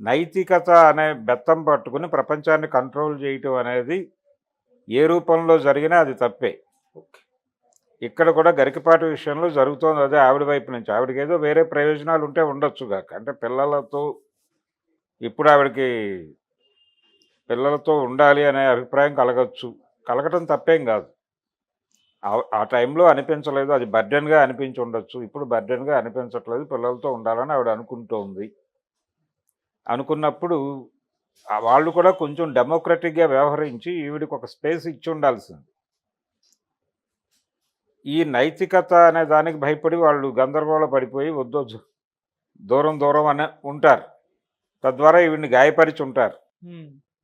నైతికత అనే బెత్తం పట్టుకుని ప్రపంచాన్ని కంట్రోల్ చేయటం అనేది ఏ రూపంలో జరిగినా అది తప్పే. ఓకే. ఇక్కడ కూడా గరికపాటి విషయంలో జరుగుతోంది అదే ఆవిడ వైపు నుంచి. ఆవిడకి ఏదో వేరే ప్రయోజనాలు ఉంటే ఉండొచ్చు కాక. అంటే పిల్లలతో ఇప్పుడు ఆవిడకి పిల్లలతో ఉండాలి అనే అభిప్రాయం కలగచ్చు. కలగటం తప్పేం కాదు. ఆ- ఆ టైంలో అనిపించలేదు. అది బర్డెన్గా అనిపించి ఉండొచ్చు. ఇప్పుడు బర్డెన్గా అనిపించట్లేదు. పిల్లలతో ఉండాలని ఆవిడ అనుకుంటోంది. అనుకున్నప్పుడు వాళ్ళు కూడా కొంచెం డెమోక్రటిక్గా వ్యవహరించి ఈవిడికి ఒక స్పేస్ ఇచ్చి ఉండాల్సింది. ఈ నైతికత అనే దానికి భయపడి వాళ్ళు గందరగోళ పడిపోయి వద్దొద్దు దూరం దూరం అనే ఉంటారు. తద్వారా ఈవిడిని గాయపరిచి ఉంటారు.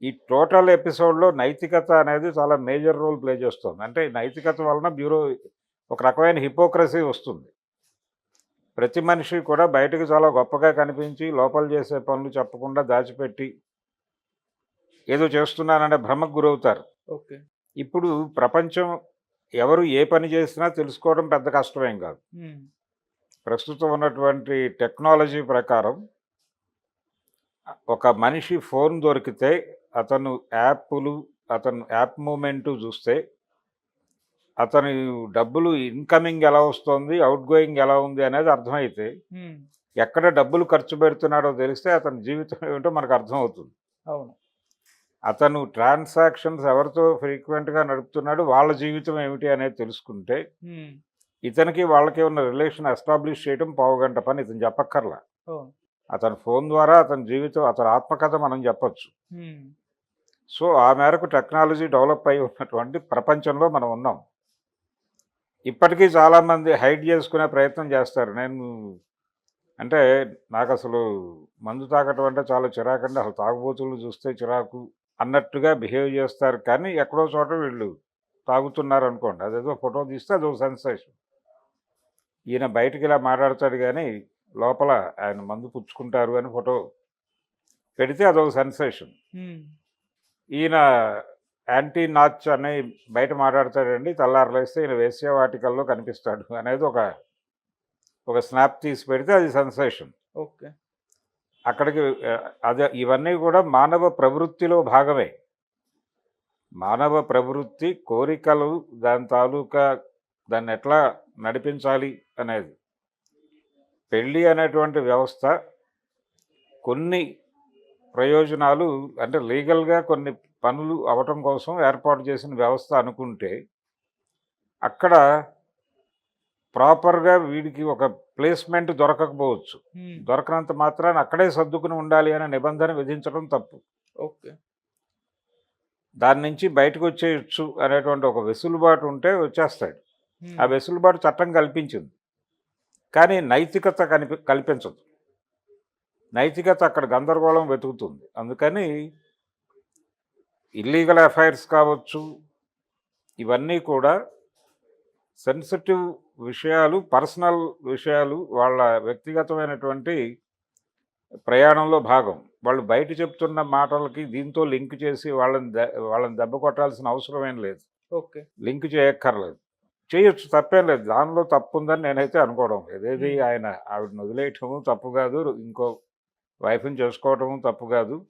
ఈ టోటల్ ఎపిసోడ్లో నైతికత అనేది చాలా మేజర్ రోల్ ప్లే చేస్తుంది. అంటే నైతికత వలన బ్యూరో ఒక రకమైన హిపోక్రసీ వస్తుంది. ప్రతి మనిషి కూడా బయటకు చాలా గొప్పగా కనిపించి లోపల చేసే పనులు చెప్పకుండా దాచిపెట్టి ఏదో చేస్తున్నాననే భ్రమకు గురవుతారు. ఓకే. ఇప్పుడు ప్రపంచం ఎవరు ఏ పని చేసినా తెలుసుకోవడం పెద్ద కష్టమేం కాదు. ప్రస్తుతం ఉన్నటువంటి టెక్నాలజీ ప్రకారం ఒక మనిషి ఫోన్ దొరికితే అతను యాప్లు అతను యాప్ మూమెంట్ చూస్తే అతని డబ్బులు ఇన్కమింగ్ ఎలా వస్తుంది అవుట్ గోయింగ్ ఎలా ఉంది అనేది అర్థమైతే ఎక్కడ డబ్బులు ఖర్చు పెడుతున్నాడో తెలిస్తే అతని జీవితం ఏమిటో మనకు అర్థమవుతుంది. అవును. అతను ట్రాన్సాక్షన్స్ ఎవరితో ఫ్రీక్వెంట్గా నడుపుతున్నాడు వాళ్ళ జీవితం ఏమిటి అనేది తెలుసుకుంటే ఇతనికి వాళ్ళకి ఉన్న రిలేషన్ ఎస్టాబ్లిష్ చేయడం పావుగంట పని ఇతను చెప్పక్కర్లా. అతని ఫోన్ ద్వారా అతని జీవితం అతని ఆత్మకథ మనం చెప్పొచ్చు. సో ఆ మేరకు టెక్నాలజీ డెవలప్ అయి ఉన్నటువంటి ప్రపంచంలో మనం ఉన్నాం. ఇప్పటికీ చాలామంది హైడ్ చేసుకునే ప్రయత్నం చేస్తారు. నేను అంటే నాకు అసలు మందు తాగటం అంటే చాలా చిరాకండి. అసలు తాగుబోతులు చూస్తే చిరాకు అన్నట్టుగా బిహేవ్ చేస్తారు. కానీ ఎక్కడో చోట వీళ్ళు తాగుతున్నారు అనుకోండి అదేదో ఫోటో తీస్తే అదో సెన్సేషన్. ఈయన బయటికి ఇలా మాట్లాడతాడు కానీ లోపల ఆయన మందు పుచ్చుకుంటారు అని ఫోటో పెడితే అదొక సెన్సేషన్. ఈయన యాంటీ నాచ్ అని బయట మాట్లాడతాడండి. తెల్లారలేస్తే ఈయన వేశ్య వాటికల్లో కనిపిస్తాడు అనేది ఒక ఒక స్నాప్ తీసి పెడితే అది సెన్సేషన్. ఓకే. అక్కడికి అదే ఇవన్నీ కూడా మానవ ప్రవృత్తిలో భాగమే. మానవ ప్రవృత్తి కోరికలు దాని తాలూకా దాన్ని ఎట్లా నడిపించాలి అనేది. పెళ్ళి అనేటువంటి వ్యవస్థ కొన్ని ప్రయోజనాలు అంటే లీగల్గా కొన్ని పనులు అవటం కోసం ఏర్పాటు చేసిన వ్యవస్థ అనుకుంటే అక్కడ ప్రాపర్గా వీడికి ఒక ప్లేస్మెంట్ దొరకకపోవచ్చు. దొరకనంత మాత్రాన అక్కడే సర్దుకుని ఉండాలి అనే నిబంధన విధించడం తప్పు. ఓకే. దాని నుంచి బయటకు వచ్చేయచ్చు అనేటువంటి ఒక వెసులుబాటు ఉంటే వచ్చేస్తాడు. ఆ వెసులుబాటు చట్టం కల్పించింది. కానీ నైతికత కనిపి కల్పించదు. నైతికత అక్కడ గందరగోళం వెతుకుతుంది. అందుకని ఇల్లీగల్ అఫైర్స్ కావచ్చు ఇవన్నీ కూడా సెన్సిటివ్ విషయాలు పర్సనల్ విషయాలు వాళ్ళ వ్యక్తిగతమైనటువంటి ప్రయాణంలో భాగం. వాళ్ళు బయట చెప్తున్న మాటలకి దీంతో లింక్ చేసి వాళ్ళని దె- వాళ్ళని దెబ్బ కొట్టాల్సిన అవసరం ఏం లేదు. ఓకే. లింక్ చేయక్కర్లేదు. చేయొచ్చు తప్పేం లేదు. దానిలో తప్పు ఉందని నేనైతే అనుకోవడం. ఏదేది. ఆయన ఆవిడని వదిలేయటము తప్పు కాదు. ఇంకో వైఫ్ని చేసుకోవటము తప్పు కాదు.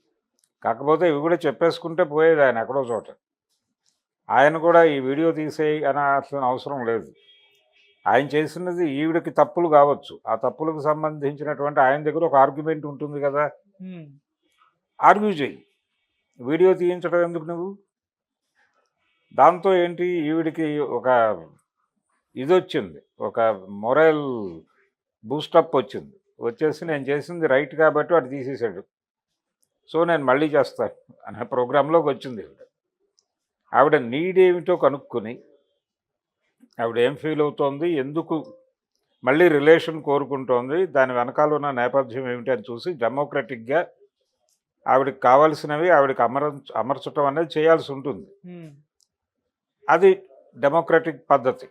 కాకపోతే ఇవి కూడా చెప్పేసుకుంటే పోయేది ఆయన ఎక్కడో చోట. ఆయన కూడా ఈ వీడియో తీసేయి అనాల్సిన అవసరం లేదు. ఆయన చేసినది ఈవిడకి తప్పులు కావచ్చు. ఆ తప్పులకు సంబంధించినటువంటి ఆయన దగ్గర ఒక ఆర్గ్యుమెంట్ ఉంటుంది కదా. ఆర్గ్యూ చేయి. వీడియో తీయించడం ఎందుకు నువ్వు? దాంతో ఏంటి ఈవిడికి ఒక ఇది వచ్చింది. ఒక మొరల్ బూస్టప్ వచ్చింది. వచ్చేసి నేను చేసింది రైట్ కాబట్టి వాడు తీసేసాడు సో నేను మళ్ళీ చేస్తాను అనే ప్రోగ్రాంలోకి వచ్చింది ఈవిడ. ఆవిడ నీడ్ ఏమిటో కనుక్కొని ఆవిడ ఏం ఫీల్ అవుతోంది ఎందుకు మళ్ళీ రిలేషన్ కోరుకుంటోంది దాని వెనకాల ఉన్న నేపథ్యం ఏమిటి అని చూసి డెమోక్రటిక్గా ఆవిడకి కావాల్సినవి ఆవిడకి అమర అమర్చటం అనేది చేయాల్సి ఉంటుంది. అది డెమోక్రటిక్ పద్ధతి.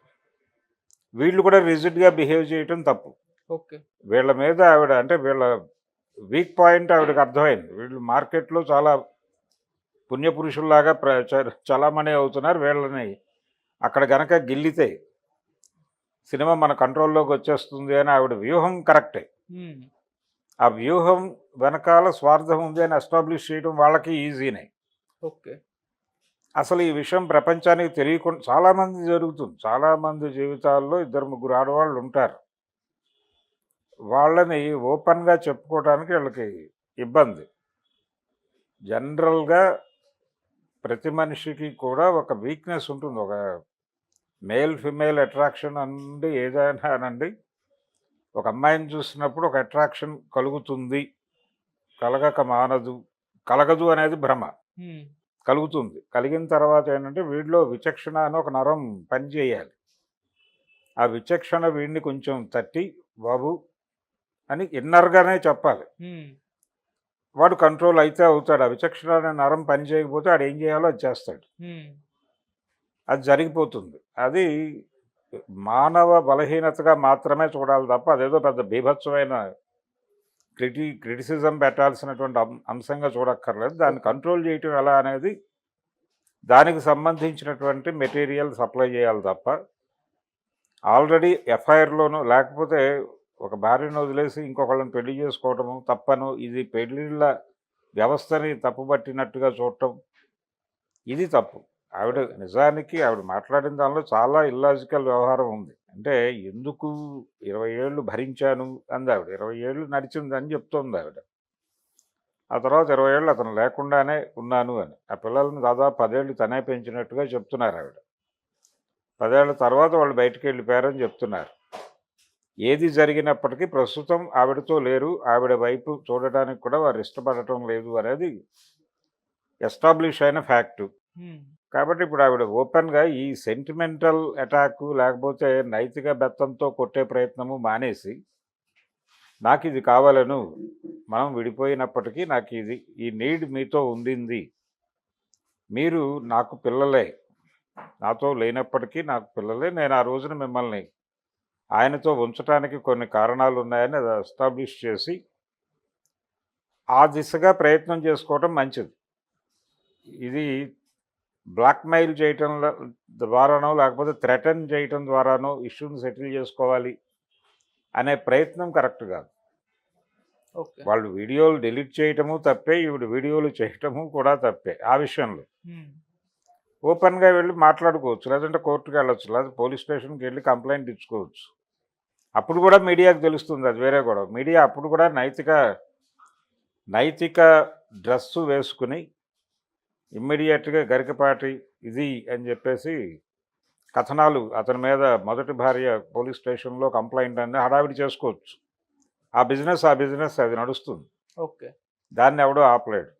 వీళ్ళు కూడా రిజిడ్గా బిహేవ్ చేయటం తప్పు. ఓకే. వీళ్ళ మీద ఆవిడ అంటే వీళ్ళ వీక్ పాయింట్ ఆవిడకి అర్థమైంది. వీళ్ళు మార్కెట్లో చాలా పుణ్యపురుషుల్లాగా ప్ర చలామణి అవుతున్నారు వీళ్ళని అక్కడ గనక గిల్లితే సినిమా మన కంట్రోల్లోకి వచ్చేస్తుంది అని ఆవిడ వ్యూహం కరెక్టే. ఆ వ్యూహం వెనకాల స్వార్థం ఉంది అని ఎస్టాబ్లిష్ చేయడం వాళ్ళకి ఈజీనే. ఓకే. అసలు ఈ విషయం ప్రపంచానికి తెలియకుండా చాలామంది జరుగుతుంది. చాలామంది జీవితాల్లో ఇద్దరు ముగ్గురు ఆడవాళ్ళు ఉంటారు. వాళ్ళని ఓపెన్గా చెప్పుకోవడానికి వీళ్ళకి ఇబ్బంది. జనరల్గా ప్రతి మనిషికి కూడా ఒక వీక్నెస్ ఉంటుంది. ఒక మేల్ ఫిమేల్ అట్రాక్షన్ అనండి ఏదైనా అనండి. ఒక అమ్మాయిని చూసినప్పుడు ఒక అట్రాక్షన్ కలుగుతుంది. కలగక మానదు. కలగదు అనేది భ్రమ. కలుగుతుంది. కలిగిన తర్వాత ఏంటంటే వీడిలో విచక్షణ అని ఒక నరం పనిచేయాలి. ఆ విచక్షణ వీడిని కొంచెం తట్టి బాబు అని ఇన్నర్గానే చెప్పాలి. వాడు కంట్రోల్ అయితే అవుతాడు. ఆ విచక్షణ అనే నరం పని చేయకపోతే వాడు ఏం చేయాలో అది చేస్తాడు. అది జరిగిపోతుంది. అది మానవ బలహీనతగా మాత్రమే చూడాలి తప్ప అదేదో పెద్ద బీభత్సమైన క్రిటి క్రిటిసిజం పెట్టాల్సినటువంటి అంశంగా చూడక్కర్లేదు. దాన్ని కంట్రోల్ చేయటం ఎలా అనేది దానికి సంబంధించినటువంటి మెటీరియల్ సప్లై చేయాలి తప్ప ఆల్రెడీ ఎఫ్ఐఆర్లోనూ లేకపోతే ఒక భార్యను వదిలేసి ఇంకొకళ్ళని పెళ్ళి చేసుకోవటము తప్పను. ఇది పెళ్ళిళ్ళ వ్యవస్థని తప్పుబట్టినట్టుగా చూడటం. ఇది తప్పు. ఆవిడ నిజానికి ఆవిడ మాట్లాడిన దానిలో చాలా ఇల్లాజికల్ వ్యవహారం ఉంది. అంటే ఎందుకు ఇరవై ఏళ్ళు భరించాను అంది ఆవిడ ఇరవై ఏళ్ళు నడిచింది అని చెప్తోంది ఆవిడ. ఆ తర్వాత ఇరవై ఏళ్ళు అతను లేకుండానే ఉన్నాను అని. ఆ పిల్లల్ని దాదాపు పదేళ్ళు తనే పెంచినట్టుగా చెప్తున్నారు ఆవిడ. పదేళ్ళ తర్వాత వాళ్ళు బయటికి వెళ్ళిపోయారని చెప్తున్నారు. ఏది జరిగినప్పటికీ ప్రస్తుతం ఆవిడతో లేరు ఆవిడ వైపు చూడటానికి కూడా వారు ఇష్టపడటం లేదు అనేది ఎస్టాబ్లిష్ అయిన ఫ్యాక్టు. కాబట్టి ఇప్పుడు ఆవిడ ఓపెన్గా ఈ సెంటిమెంటల్ అటాక్ లేకపోతే నైతిక బెత్తంతో కొట్టే ప్రయత్నము మానేసి నాకు ఇది కావాలను మనం విడిపోయినప్పటికీ నాకు ఇది ఈ నీడ్ మీతో ఉండింది మీరు నాకు పిల్లలే నాతో లేనప్పటికీ నాకు పిల్లలే నేను ఆ రోజున మిమ్మల్ని ఆయనతో ఉంచడానికి కొన్ని కారణాలు ఉన్నాయని అది ఎస్టాబ్లిష్ చేసి ఆ దిశగా ప్రయత్నం చేసుకోవటం మంచిది. ఇది బ్లాక్మెయిల్ చేయటం ద్వారానో లేకపోతే థ్రెటన్ చేయటం ద్వారానో ఇష్యూని సెటిల్ చేసుకోవాలి అనే ప్రయత్నం కరెక్ట్ కాదు. వాళ్ళు వీడియోలు డిలీట్ చేయటము తప్పే ఈవిడ వీడియోలు చేయటము కూడా తప్పే ఆ విషయంలో. ఓపెన్గా వెళ్ళి మాట్లాడుకోవచ్చు. లేదంటే కోర్టుకి వెళ్ళొచ్చు. లేదా పోలీస్ స్టేషన్కి వెళ్ళి కంప్లైంట్ ఇచ్చుకోవచ్చు. అప్పుడు కూడా మీడియాకు తెలుస్తుంది అది వేరే కూడా మీడియా అప్పుడు కూడా నైతిక నైతిక డ్రెస్సు వేసుకుని ఇమ్మీడియట్గా గరికపాటి ఇది అని చెప్పేసి కథనాలు అతని మీద మొదటి భార్య పోలీస్ స్టేషన్లో కంప్లైంట్ అని హడావిడి చేసుకోవచ్చు. ఆ బిజినెస్ ఆ బిజినెస్ అది నడుస్తుంది. ఓకే. దాన్ని ఎవడో ఆపలేడు.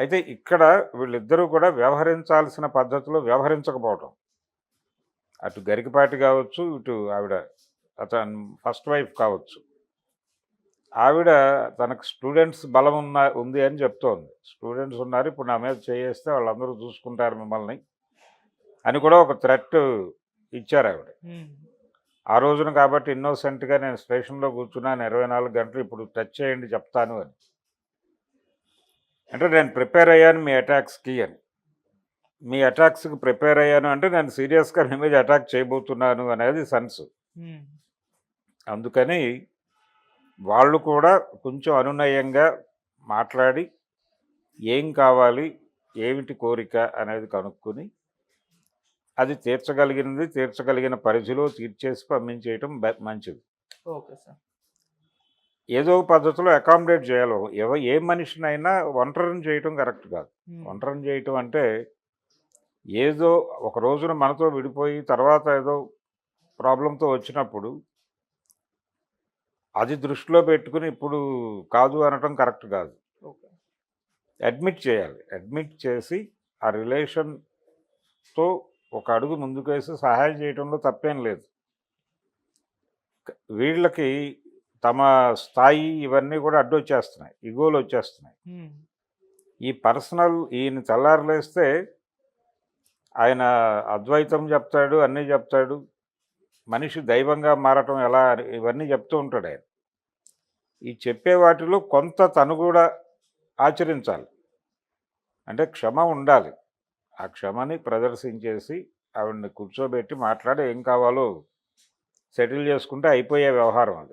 అయితే ఇక్కడ వీళ్ళిద్దరూ కూడా వ్యవహరించాల్సిన పద్ధతిలో వ్యవహరించకపోవటం. అటు గరికపాటి కావచ్చు ఇటు ఆవిడ అతను ఫస్ట్ వైఫ్ కావచ్చు. ఆవిడ తనకు స్టూడెంట్స్ బలం ఉన్న ఉంది అని చెప్తోంది. స్టూడెంట్స్ ఉన్నారు ఇప్పుడు నా మీద చేయేస్తే వాళ్ళందరూ చూసుకుంటారు మిమ్మల్ని అని కూడా ఒక థ్రెట్ ఇచ్చారు ఆవిడ. ఆ రోజున కాబట్టి ఇన్నోసెంట్గా నేను స్టేషన్లో కూర్చున్నాను ఇరవై నాలుగు గంటలు ఇప్పుడు టచ్ చేయండి చెప్తాను అని. అంటే నేను ప్రిపేర్ అయ్యాను మీ అటాక్స్కి అని. మీ అటాక్స్కి ప్రిపేర్ అయ్యాను అంటే నేను సీరియస్గా మీ మీద అటాక్ చేయబోతున్నాను అనేది సెన్స్. అందుకని వాళ్ళు కూడా కొంచెం అనునయంగా మాట్లాడి ఏం కావాలి ఏమిటి కోరిక అనేది కనుక్కొని అది తీర్చగలిగినది తీర్చగలిగిన పరిధిలో తీర్చేసి పంపించేయటం మంచిది. Okay sir. ఏదో పద్ధతిలో అకామిడేట్ చేయాలి. ఎవ ఏ మనిషినైనా ఒంటరిని చేయటం కరెక్ట్ కాదు. ఒంటరిని చేయటం అంటే ఏదో ఒక రోజున మనతో విడిపోయి తర్వాత ఏదో ప్రాబ్లంతో వచ్చినప్పుడు అది దృష్టిలో పెట్టుకుని ఇప్పుడు కాదు అనటం కరెక్ట్ కాదు. అడ్మిట్ చేయాలి. అడ్మిట్ చేసి ఆ రిలేషన్తో ఒక అడుగు ముందుకేసి సహాయం చేయడంలో తప్పేం లేదు. వీళ్ళకి తమ స్థాయి ఇవన్నీ కూడా అడ్డు వచ్చేస్తున్నాయి ఇగోలు వచ్చేస్తున్నాయి. ఈ పర్సనల్ ఈయన తెల్లారలేస్తే ఆయన అద్వైతం చెప్తాడు అన్నీ చెప్తాడు. మనిషి దైవంగా మారటం ఎలా ఇవన్నీ చెప్తూ ఉంటాడు ఆయన. ఈ చెప్పే వాటిలో కొంత తను కూడా ఆచరించాలి. అంటే క్షమ ఉండాలి. ఆ క్షమని ప్రదర్శించేసి ఆవిడని కూర్చోబెట్టి మాట్లాడి ఏం కావాలో సెటిల్ చేసుకుంటే అయిపోయే వ్యవహారం అది.